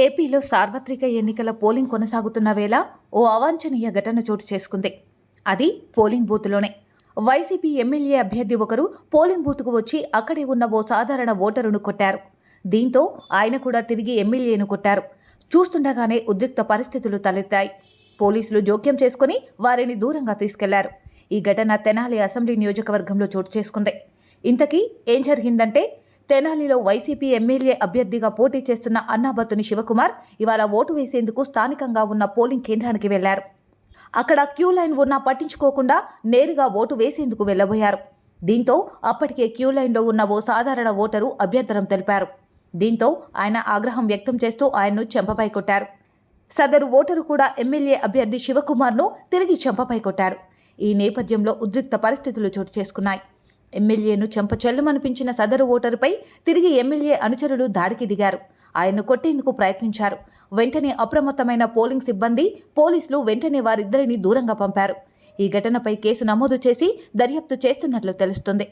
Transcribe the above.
ఏపీలో సార్వత్రిక ఎన్నికల పోలింగ్ కొనసాగుతున్న వేళ ఓ అవాంఛనీయ ఘటన చోటు చేసుకుంది. అది పోలింగ్ బూత్లోనే. వైసీపీ ఎమ్మెల్యే అభ్యర్థి ఒకరు పోలింగ్ బూత్కు వచ్చి అక్కడే ఉన్న ఓ సాధారణ ఓటరును కొట్టారు. దీంతో ఆయన కూడా తిరిగి ఎమ్మెల్యేను కొట్టారు. చూస్తుండగానే ఉద్రిక్త పరిస్థితులు తలెత్తాయి. పోలీసులు జోక్యం చేసుకుని వారిని దూరంగా తీసుకెళ్ళారు. ఈ ఘటన తెనాలి అసెంబ్లీ నియోజకవర్గంలో చోటు చేసుకుంది. ఇంతకీ ఏం జరిగిందంటే తెనాలిలో వైసీపీ ఎమ్మెల్యే అభ్యర్థిగా పోటీ చేస్తున్న అన్నాబత్తుని శివకుమార్ ఇవాళ ఓటు వేసేందుకు స్థానికంగా ఉన్న పోలింగ్ కేంద్రానికి వెళ్ళారు. అక్కడ క్యూ లైన్ ఉన్నా పట్టించుకోకుండా నేరుగా ఓటు వేసేందుకు వెళ్ళబోయారు దీంతో అప్పటికే క్యూ లైన్లో ఉన్న ఓ సాధారణ ఓటరు అభ్యంతరం తెలిపారు. దీంతో ఆయన ఆగ్రహం వ్యక్తం చేస్తూ ఆయన్ను చెంపపై కొట్టారు. సదరు ఓటరు కూడా ఎమ్మెల్యే అభ్యర్థి శివకుమార్ను తిరిగి చెంపపై కొట్టాడు. ఈ నేపథ్యంలో ఉద్రిక్త పరిస్థితులు చోటు చేసుకున్నాయి. ఎమ్మెల్యేను చెంప చెల్లుమనిపించిన సదరు ఓటరుపై తిరిగి ఎమ్మెల్యే అనుచరులు దాడికి దిగారు. ఆయన్ను కొట్టేందుకు ప్రయత్నించారు. వెంటనే అప్రమత్తమైన పోలింగ్ సిబ్బంది పోలీసులు వెంటనే వారిద్దరిని దూరంగా పంపారు. ఈ ఘటనపై కేసు నమోదు చేసి దర్యాప్తు చేస్తున్నట్లు తెలుస్తుంది.